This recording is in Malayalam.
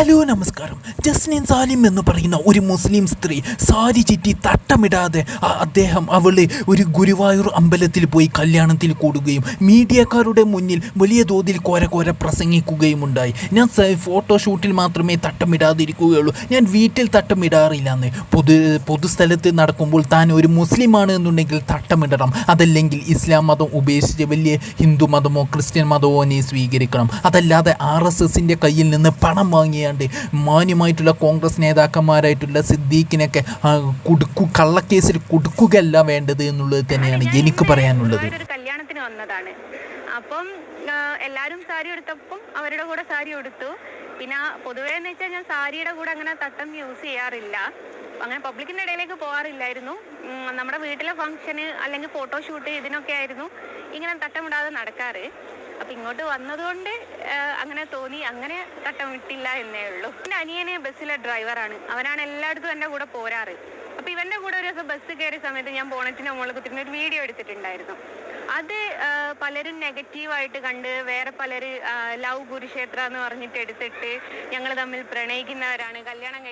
ഹലോ നമസ്കാരം. ജസ്നിൻ സാലിം എന്ന് പറയുന്ന ഒരു മുസ്ലിം സ്ത്രീ സാരി ചിറ്റി തട്ടമിടാതെ അദ്ദേഹം അവളെ ഒരു ഗുരുവായൂർ അമ്പലത്തിൽ പോയി കല്യാണത്തിൽ കൂടുകയും മീഡിയക്കാരുടെ മുന്നിൽ വലിയ തോതിൽ കോര കോര പ്രസംഗിക്കുകയും ഉണ്ടായി ഞാൻ ഫോട്ടോഷൂട്ടിൽ മാത്രമേ തട്ടമിടാതിരിക്കുകയുള്ളൂ. ഞാൻ വീട്ടിൽ തട്ടമിടാറില്ല എന്ന് പൊതു പൊതുസ്ഥലത്ത് നടക്കുമ്പോൾ താൻ ഒരു മുസ്ലിമാണ് എന്നുണ്ടെങ്കിൽ തട്ടമിടണം. അതല്ലെങ്കിൽ ഇസ്ലാം മതം ഉപേക്ഷിച്ച് വലിയ ഹിന്ദു മതമോ ക്രിസ്ത്യൻ മതമോ നീ സ്വീകരിക്കണം. അതല്ലാതെ ആർ എസ് എസിന്റെ കയ്യിൽ നിന്ന് പണം വാങ്ങിയാണ്ട് മാന്യമായിട്ടുള്ള കോൺഗ്രസ് നേതാക്കന്മാരായിട്ടുള്ള സിദ്ദീഖിനൊക്കെ കൊടുക്കു കള്ളക്കേസിൽ കുടുക്കുകയല്ല വേണ്ടത് എന്നുള്ളത് തന്നെയാണ് എനിക്ക് പറയാനുള്ളത്. കല്യാണത്തിന് വന്നതാണ്. അപ്പം എല്ലാവരും എല്ലാരും സാരി എടുത്തപ്പം അവരുടെ കൂടെ സാരി എടുത്തു പിന്നെ പൊതുവേ എന്ന് വെച്ചാൽ ഞാൻ സാരിയുടെ കൂടെ അങ്ങനെ തട്ടം യൂസ് ചെയ്യാറില്ല. അങ്ങനെ പബ്ലിക്കിന്റെ ഇടയിലേക്ക് പോകാറില്ലായിരുന്നു. നമ്മുടെ വീട്ടിലെ ഫംഗ്ഷന് അല്ലെങ്കിൽ ഫോട്ടോഷൂട്ട് ഇതിനൊക്കെ ആയിരുന്നു. ഇങ്ങനെ തട്ടമിടാതെ നടക്കാറ്. അപ്പൊ ഇങ്ങോട്ട് വന്നതുകൊണ്ട് അങ്ങനെ തോന്നി. അങ്ങനെ തട്ടം വിട്ടില്ല എന്നേ ഉള്ളൂ. എന്റെ അനിയന് ബസ്സിലെ ഡ്രൈവറാണ് അവനാണ് എല്ലായിടത്തും എന്റെ കൂടെ പോരാറ്. അപ്പൊ ഇവന്റെ കൂടെ ഒരു ദിവസം ബസ് കയറിയ സമയത്ത് ഞാൻ ബോണറ്റിന്റെ മുകളിൽ കുത്തിരുന്ന ഒരു വീഡിയോ എടുത്തിട്ടുണ്ടായിരുന്നു. അത് പലരും നെഗറ്റീവായിട്ട് കണ്ട് വേറെ പലര് ലവ് കുരുക്ഷേത്ര എന്ന് പറഞ്ഞിട്ട് എടുത്തിട്ട് ഞങ്ങൾ തമ്മിൽ പ്രണയിക്കുന്നവരാണ്. കല്യാണം കഴി